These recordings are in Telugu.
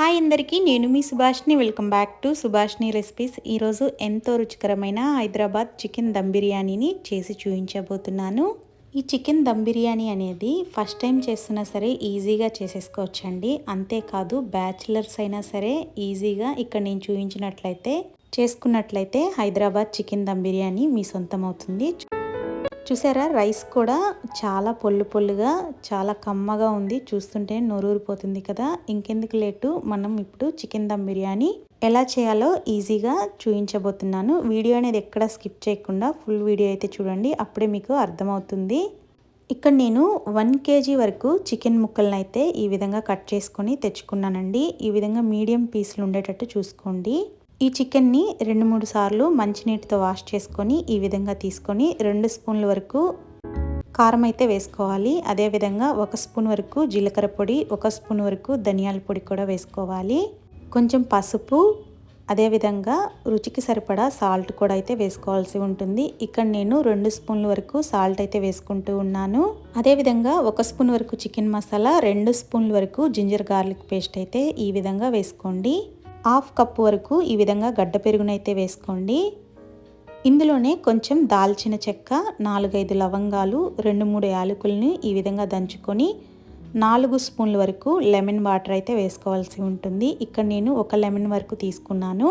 హాయ్ అందరికీ నేను మీ Subhashni welcome back to Subhashni recipes. ఈరోజు ఎంతో రుచికరమైన హైదరాబాద్ చికెన్ దమ్ బిర్యానీని చేసి చూపించబోతున్నాను. ఈ చికెన్ దమ్ బిర్యానీ అనేది ఫస్ట్ టైం చేస్తున్నా సరే ఈజీగా చేసేసుకోవచ్చండి. అంతేకాదు బ్యాచిలర్స్ అయినా సరే ఈజీగా ఇక్కడ నేను చూపించినట్లయితే చేసుకున్నట్లయితే హైదరాబాద్ చికెన్ దమ్ బిర్యానీ మీ సొంతం అవుతుంది చూసారా? రైస్ కూడా చాలా పొల్లు పొల్లుగా చాలా కమ్మగా ఉంది. చూస్తుంటే నోరూరిపోతుంది కదా. ఇంకెందుకు లేటు? మనం ఇప్పుడు చికెన్ దమ్ బిర్యానీ ఎలా చేయాలో ఈజీగా చూపించబోతున్నాను వీడియో అనేది ఎక్కడ స్కిప్ చేయకుండా ఫుల్ వీడియో అయితే చూడండి. అప్పుడే మీకు అర్థమవుతుంది. ఇక్కడ నేను వన్ కేజీ వరకు చికెన్ ముక్కలను అయితే ఈ విధంగా కట్ చేసుకొని తెచ్చుకున్నానండి. ఈ విధంగా మీడియం పీసులు ఉండేటట్టు చూసుకోండి. ఈ చికెన్ని రెండు మూడు సార్లు మంచినీటితో వాష్ చేసుకొని ఈ విధంగా తీసుకొని రెండు స్పూన్ల వరకు కారం అయితే వేసుకోవాలి. అదేవిధంగా ఒక స్పూన్ వరకు జీలకర్ర పొడి ఒక స్పూన్ వరకు ధనియాల పొడి కూడా వేసుకోవాలి. కొంచెం పసుపు అదేవిధంగా రుచికి సరిపడా సాల్ట్ కూడా అయితే వేసుకోవాల్సి ఉంటుంది. ఇక్కడ నేను రెండు స్పూన్ల వరకు సాల్ట్ అయితే వేసుకుంటూ ఉన్నాను. అదేవిధంగా ఒక స్పూన్ వరకు చికెన్ మసాలా రెండు స్పూన్ల వరకు జింజర్ గార్లిక్ పేస్ట్ అయితే ఈ విధంగా వేసుకోండి. హాఫ్ కప్పు వరకు ఈ విధంగా గడ్డ పెరుగునైతే వేసుకోండి. ఇందులోనే కొంచెం దాల్చిన చెక్క నాలుగైదు లవంగాలు రెండు మూడు యాలకుల్ని ఈ విధంగా దంచుకొని నాలుగు స్పూన్ల వరకు లెమన్ వాటర్ అయితే వేసుకోవాల్సి ఉంటుంది. ఇక్కడ నేను ఒక లెమన్ వరకు తీసుకున్నాను.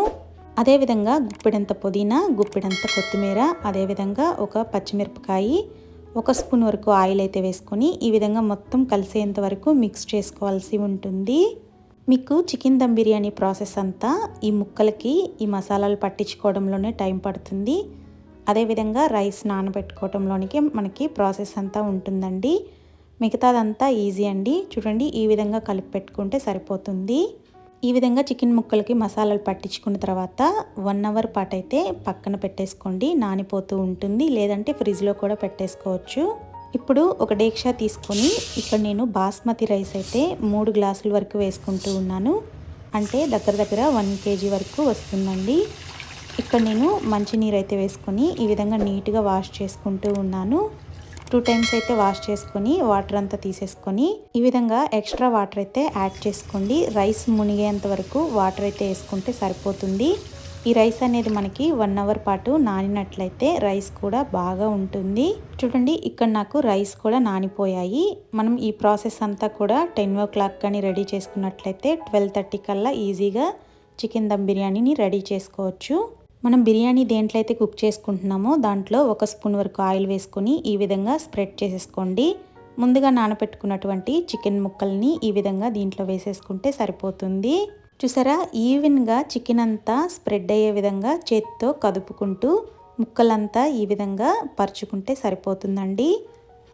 అదేవిధంగా గుప్పిడంత పుదీనా గుప్పిడంత కొత్తిమీర అదేవిధంగా ఒక పచ్చిమిరపకాయి ఒక స్పూన్ వరకు ఆయిల్ అయితే వేసుకొని ఈ విధంగా మొత్తం కలిసేంత వరకు మిక్స్ చేసుకోవాల్సి ఉంటుంది. మీకు చికెన్ దమ్ బిర్యానీ ప్రాసెస్ అంతా ఈ ముక్కలకి ఈ మసాలాలు పట్టించుకోవడంలోనే టైం పడుతుంది. అదేవిధంగా రైస్ నానబెట్టుకోవడంలోనికి మనకి ప్రాసెస్ అంతా ఉంటుందండి. మిగతాదంతా ఈజీ అండి. చూడండి ఈ విధంగా కలిపి పెట్టుకుంటే సరిపోతుంది. ఈ విధంగా చికెన్ ముక్కలకి మసాలాలు పట్టించుకున్న తర్వాత వన్ అవర్ పాటు అయితే పక్కన పెట్టేసుకోండి. నానిపోతూ ఉంటుంది. లేదంటే ఫ్రిడ్జ్లో కూడా పెట్టేసుకోవచ్చు. ఇప్పుడు ఒక డేక్షా తీసుకొని ఇక్కడ నేను బాస్మతి రైస్ అయితే మూడు గ్లాసుల వరకు వేసుకుంటూ ఉన్నాను. అంటే దగ్గర దగ్గర వన్ కేజీ వరకు వస్తుందండి. ఇక్కడ నేను మంచినీరు అయితే వేసుకొని ఈ విధంగా నీట్గా వాష్ చేసుకుంటూ ఉన్నాను. టూ టైమ్స్ అయితే వాష్ చేసుకొని వాటర్ అంతా తీసేసుకొని ఈ విధంగా ఎక్స్ట్రా వాటర్ అయితే యాడ్ చేసుకోండి. రైస్ మునిగేంత వరకు వాటర్ అయితే వేసుకుంటే సరిపోతుంది. ఈ రైస్ అనేది మనకి వన్ అవర్ పాటు నానినట్లయితే రైస్ కూడా బాగా ఉంటుంది. చూడండి ఇక్కడ నాకు రైస్ కూడా నానిపోయాయి. మనం ఈ ప్రాసెస్ అంతా కూడా టెన్ ఓ క్లాక్ కానీ రెడీ చేసుకున్నట్లయితే ట్వెల్వ్ థర్టీ కల్లా ఈజీగా చికెన్ దమ్ బిర్యానీని రెడీ చేసుకోవచ్చు. మనం బిర్యానీ దేంట్లో అయితే కుక్ చేసుకుంటున్నామో దాంట్లో ఒక స్పూన్ వరకు ఆయిల్ వేసుకొని ఈ విధంగా స్ప్రెడ్ చేసేసుకోండి. ముందుగా నానబెట్టుకున్నటువంటి చికెన్ ముక్కల్ని ఈ విధంగా దీంట్లో వేసేసుకుంటే సరిపోతుంది. చూసారా? ఈవెన్గా చికెన్ అంతా స్ప్రెడ్ అయ్యే విధంగా చేతితో కదుపుకుంటూ ముక్కలంతా ఈ విధంగా పరుచుకుంటే సరిపోతుందండి.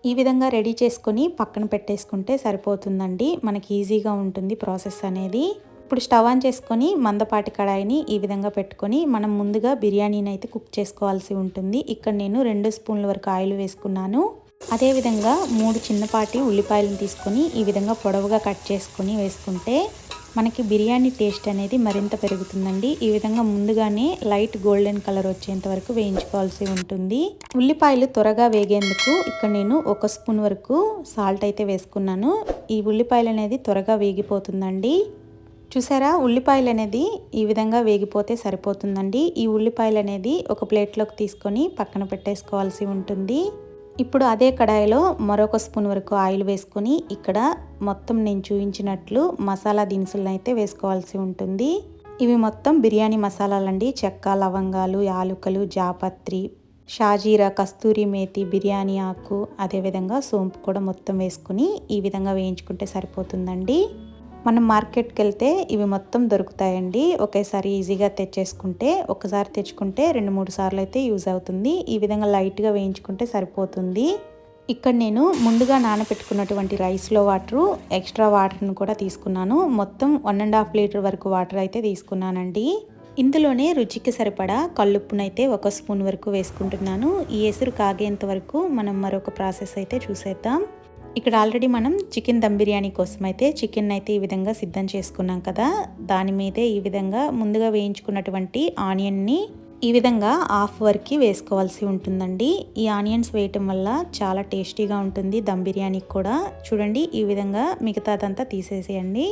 ఈ విధంగా రెడీ చేసుకొని పక్కన పెట్టేసుకుంటే సరిపోతుందండి. మనకి ఈజీగా ఉంటుంది ప్రాసెస్ అనేది. ఇప్పుడు స్టవ్ ఆన్ చేసుకొని మందపాటి కడాయిని ఈ విధంగా పెట్టుకొని మనం ముందుగా బిర్యానీని అయితే కుక్ చేసుకోవాల్సి ఉంటుంది. ఇక్కడ నేను రెండు స్పూన్ల వరకు ఆయిల్ వేసుకున్నాను. అదేవిధంగా మూడు చిన్నపాటి ఉల్లిపాయలను తీసుకొని ఈ విధంగా పొడవుగా కట్ చేసుకొని వేసుకుంటే మనకి బిర్యానీ టేస్ట్ అనేది మరింత పెరుగుతుందండి. ఈ విధంగా ముందుగానే లైట్ గోల్డెన్ కలర్ వచ్చేంత వరకు వేయించుకోవాల్సి ఉంటుంది. ఉల్లిపాయలు త్వరగా వేగేందుకు ఇక్కడ నేను ఒక స్పూన్ వరకు సాల్ట్ అయితే వేసుకున్నాను. ఈ ఉల్లిపాయలు అనేది త్వరగా వేగిపోతుందండి. చూసారా? ఉల్లిపాయలు అనేది ఈ విధంగా వేగిపోతే సరిపోతుందండి. ఈ ఉల్లిపాయలు అనేది ఒక ప్లేట్లోకి తీసుకొని పక్కన పెట్టేసుకోవాల్సి ఉంటుంది. ఇప్పుడు అదే కడాయిలో మరొక స్పూన్ వరకు ఆయిల్ వేసుకొని ఇక్కడ మొత్తం నేను చూపించినట్లు మసాలా దినుసులను అయితే వేసుకోవాల్సి ఉంటుంది. ఇవి మొత్తం బిర్యానీ మసాలాలండి. చెక్క లవంగాలు యాలుకలు జాపత్రి షాజీరా కస్తూరి మేతి బిర్యానీ ఆకు అదేవిధంగా సోంపు కూడా మొత్తం వేసుకుని ఈ విధంగా వేయించుకుంటే సరిపోతుందండి. మనం మార్కెట్కి వెళ్తే ఇవి మొత్తం దొరుకుతాయండి. ఒకేసారి ఈజీగా తెచ్చేసుకుంటే ఒకసారి తెచ్చుకుంటే రెండు మూడు సార్లు అయితే యూజ్ అవుతుంది. ఈ విధంగా లైట్గా వేయించుకుంటే సరిపోతుంది. ఇక్కడ నేను ముందుగా నానబెట్టుకున్నటువంటి రైస్లో వాటరు ఎక్స్ట్రా వాటర్ను కూడా తీసుకున్నాను. మొత్తం వన్ అండ్ హాఫ్ లీటర్ వరకు వాటర్ అయితే తీసుకున్నానండి. ఇందులోనే రుచికి సరిపడా కల్లుప్పునైతే ఒక స్పూన్ వరకు వేసుకుంటున్నాను. ఈ ఎసురు కాగేంత వరకు మనం మరొక ప్రాసెస్ అయితే చూసేద్దాం. ఇక్కడ ఆల్రెడీ మనం చికెన్ దమ్ బిర్యానీ కోసం అయితే చికెన్ అయితే ఈ విధంగా సిద్ధం చేసుకున్నాం కదా. దాని మీదే ఈ విధంగా ముందుగా వేయించుకున్నటువంటి ఆనియన్ని ఈ విధంగా హాఫ్ వరకు వేసుకోవాల్సి ఉంటుందండి. ఈ ఆనియన్స్ వేయటం వల్ల చాలా టేస్టీగా ఉంటుంది దమ్ బిర్యానీకి కూడా. చూడండి ఈ విధంగా మిగతాదంతా తీసేసేయండి.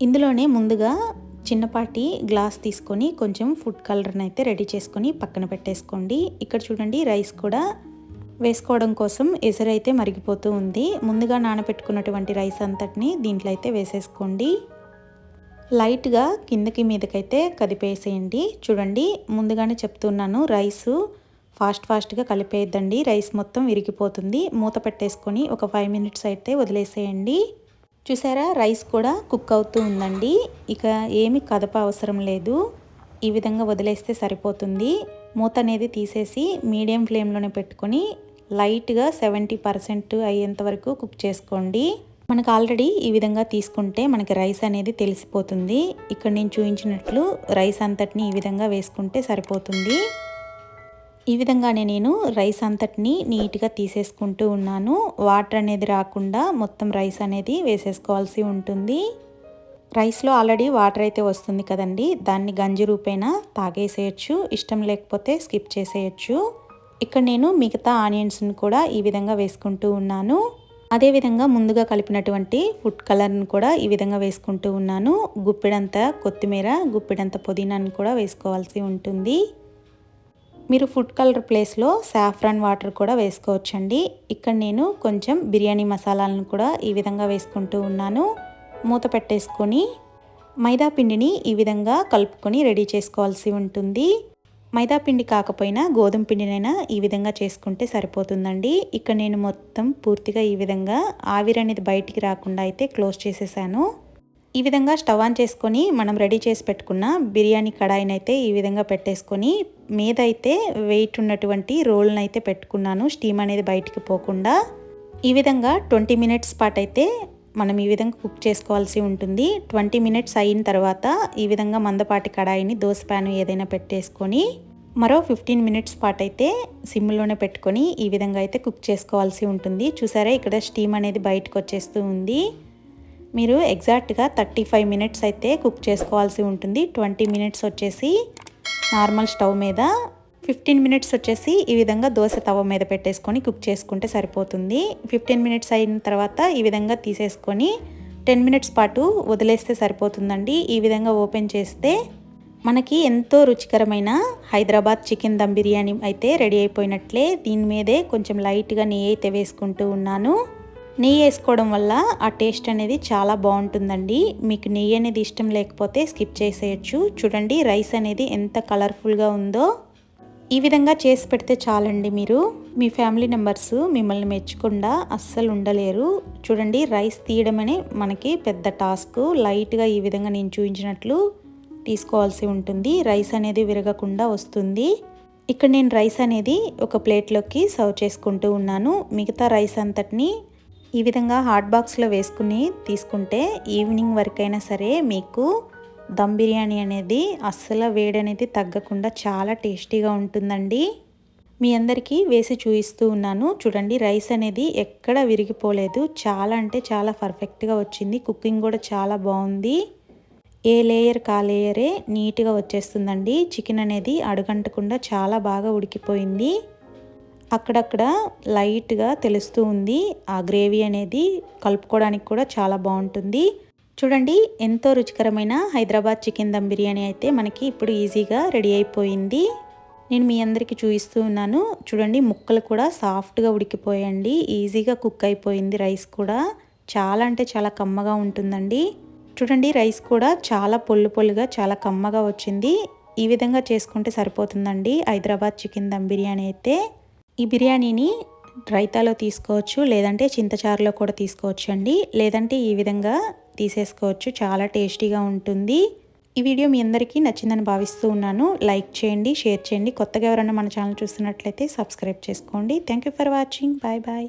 ఇందులోనే ముందుగా చిన్నపాటి గ్లాస్ తీసుకొని కొంచెం ఫుడ్ కలర్ని అయితే రెడీ చేసుకొని పక్కన పెట్టేసుకోండి. ఇక్కడ చూడండి రైస్ కూడా వేసుకోవడం కోసం ఎసరైతే మరిగిపోతూ ఉంది. ముందుగా నానబెట్టుకున్నటువంటి రైస్ అంతటిని దీంట్లో అయితే వేసేసుకోండి. లైట్గా కిందకి మీదకైతే కదిపేసేయండి. చూడండి ముందుగానే చెప్తున్నాను రైసు ఫాస్ట్ ఫాస్ట్గా కలిపేద్దండి రైస్ మొత్తం విరిగిపోతుంది. మూత పెట్టేసుకొని ఒక ఫైవ్ మినిట్స్ అయితే వదిలేసేయండి. చూసారా రైస్ కూడా కుక్ అవుతూ ఉందండి. ఇక ఏమి కదప అవసరం లేదు. ఈ విధంగా వదిలేస్తే సరిపోతుంది. మూత అనేది తీసేసి మీడియం ఫ్లేమ్లోనే పెట్టుకొని లైట్గా సెవెంటీ పర్సెంట్ అయ్యేంత వరకు కుక్ చేసుకోండి. మనకు ఆల్రెడీ ఈ విధంగా తీసుకుంటే మనకి రైస్ అనేది తెలిసిపోతుంది. ఇక్కడ నేను చూపించినట్లు రైస్ అంతటిని ఈ విధంగా వేసుకుంటే సరిపోతుంది. ఈ విధంగానే నేను రైస్ అంతటిని నీట్గా తీసేసుకుంటూ ఉన్నాను. వాటర్ అనేది రాకుండా మొత్తం రైస్ అనేది వేసేసుకోవాల్సి ఉంటుంది. రైస్లో ఆల్రెడీ వాటర్ అయితే వస్తుంది కదండి. దాన్ని గంజి రూపేనా తాగేసేయచ్చు ఇష్టం లేకపోతే స్కిప్ చేసేయచ్చు. ఇక్కడ నేను మిగతా ఆనియన్స్ని కూడా ఈ విధంగా వేసుకుంటూ ఉన్నాను. అదేవిధంగా ముందుగా కలిపినటువంటి ఫుడ్ కలర్ని కూడా ఈ విధంగా వేసుకుంటూ ఉన్నాను. గుప్పిడంత కొత్తిమీర గుప్పిడంత పుదీనాను కూడా వేసుకోవాల్సి ఉంటుంది. మీరు ఫుడ్ కలర్ ప్లేస్లో సాఫ్రాన్ వాటర్ కూడా వేసుకోవచ్చండి. ఇక్కడ నేను కొంచెం బిర్యానీ మసాలాలను కూడా ఈ విధంగా వేసుకుంటూ ఉన్నాను. మూత పెట్టేసుకొని మైదా పిండిని ఈ విధంగా కలుపుకొని రెడీ చేసుకోవాల్సి ఉంటుంది. మైదా పిండి కాకపోయినా గోధుమ పిండినైనా ఈ విధంగా చేసుకుంటే సరిపోతుందండి. ఇక్కడ నేను మొత్తం పూర్తిగా ఈ విధంగా ఆవిరి అనేది బయటికి రాకుండా అయితే క్లోజ్ చేసేసాను. ఈ విధంగా స్టవ్ ఆన్ చేసుకొని మనం రెడీ చేసి పెట్టుకున్న బిర్యానీ కడాయిని అయితే ఈ విధంగా పెట్టేసుకొని మీద అయితే వెయిట్ ఉన్నటువంటి రోల్ని అయితే పెట్టుకున్నాను. స్టీమ్ అనేది బయటికి పోకుండా. ఈ విధంగా ట్వంటీ మినిట్స్ పాటు అయితే మనం ఈ విధంగా కుక్ చేసుకోవాల్సి ఉంటుంది. ట్వంటీ మినిట్స్ అయిన తర్వాత ఈ విధంగా మందపాటి కడాయిని దోశ ప్యాన్ ఏదైనా పెట్టేసుకొని మరో ఫిఫ్టీన్ మినిట్స్ పాటు అయితే సిమ్లోనే పెట్టుకొని ఈ విధంగా అయితే కుక్ చేసుకోవాల్సి ఉంటుంది. చూసారా ఇక్కడ స్టీమ్ అనేది బయటకు వచ్చేస్తూ ఉంది. మీరు ఎగ్జాక్ట్గా థర్టీ ఫైవ్ మినిట్స్ అయితే కుక్ చేసుకోవాల్సి ఉంటుంది. ట్వంటీ మినిట్స్ వచ్చేసి నార్మల్ స్టవ్ మీద ఫిఫ్టీన్ మినిట్స్ వచ్చేసి ఈ విధంగా దోశ తవ మీద పెట్టేసుకొని కుక్ చేసుకుంటే సరిపోతుంది. ఫిఫ్టీన్ మినిట్స్ అయిన తర్వాత ఈ విధంగా తీసేసుకొని టెన్ మినిట్స్ పాటు వదిలేస్తే సరిపోతుందండి. ఈ విధంగా ఓపెన్ చేస్తే మనకి ఎంతో రుచికరమైన హైదరాబాద్ చికెన్ దమ్ బిర్యానీ అయితే రెడీ అయిపోయినట్లే. దీని మీదే కొంచెం లైట్గా నెయ్యి అయితే వేసుకుంటూ ఉన్నాను. నెయ్యి వేసుకోవడం వల్ల ఆ టేస్ట్ అనేది చాలా బాగుంటుందండి. మీకు నెయ్యి అనేది ఇష్టం లేకపోతే స్కిప్ చేసేయచ్చు. చూడండి రైస్ అనేది ఎంత కలర్ఫుల్గా ఉందో. ఈ విధంగా చేసి పెడితే చాలండి మీరు. మీ ఫ్యామిలీ మెంబర్స్ మిమ్మల్ని మెచ్చకుండా అస్సలు ఉండలేరు. చూడండి రైస్ తీయడమనే మనకి పెద్ద టాస్క్. లైట్గా ఈ విధంగా నేను చూపించినట్లు తీసుకోవాల్సి ఉంటుంది. రైస్ అనేది విరగకుండా వస్తుంది. ఇక్కడ నేను రైస్ అనేది ఒక ప్లేట్లోకి సర్వ్ చేసుకుంటూ ఉన్నాను. మిగతా రైస్ అంతటిని ఈ విధంగా హాట్ బాక్స్లో వేసుకుని తీసుకుంటే ఈవినింగ్ వరకైనా సరే మీకు దమ్ బిర్యానీ అనేది అస్సలు వేడి అనేది తగ్గకుండా చాలా టేస్టీగా ఉంటుందండి. మీ అందరికీ వేసి చూపిస్తూ ఉన్నాను. చూడండి రైస్ అనేది ఎక్కడ విరిగిపోలేదు. చాలా అంటే చాలా పర్ఫెక్ట్గా వచ్చింది. కుకింగ్ కూడా చాలా బాగుంది. ఏ లేయర్ కా లేయరే నీట్గా వచ్చేస్తుందండి. చికెన్ అనేది అడుగంటకుండా చాలా బాగా ఉడికిపోయింది. అక్కడక్కడ లైట్గా తెలుస్తూ ఉంది. ఆ గ్రేవీ అనేది కలుపుకోవడానికి కూడా చాలా బాగుంటుంది. చూడండి ఎంతో రుచికరమైన హైదరాబాద్ చికెన్ దమ్ బిర్యానీ అయితే మనకి ఇప్పుడు ఈజీగా రెడీ అయిపోయింది. నేను మీ అందరికీ చూపిస్తూ ఉన్నాను. చూడండి ముక్కలు కూడా సాఫ్ట్గా ఉడికిపోయండి ఈజీగా కుక్ అయిపోయింది రైస్ కూడా. చాలా అంటే చాలా కమ్మగా ఉంటుందండి. చూడండి రైస్ కూడా చాలా పొల్లు పొల్లుగా చాలా కమ్మగా వచ్చింది. ఈ విధంగా చేసుకుంటే సరిపోతుందండి హైదరాబాద్ చికెన్ దమ్ బిర్యానీ అయితే. ఈ బిర్యానీని రైతాలో తీసుకోవచ్చు లేదంటే చింతచారులో కూడా తీసుకోవచ్చు అండి లేదంటే ఈ విధంగా తీసేసుకోవచ్చు. చాలా టేస్టీగా ఉంటుంది. ఈ వీడియో మీ అందరికీ నచ్చిందని భావిస్తూ ఉన్నాను. లైక్ చేయండి షేర్ చేయండి. కొత్తగా ఎవరైనా మన ఛానల్ చూస్తున్నట్లయితే సబ్స్క్రైబ్ చేసుకోండి. Thank you for watching bye bye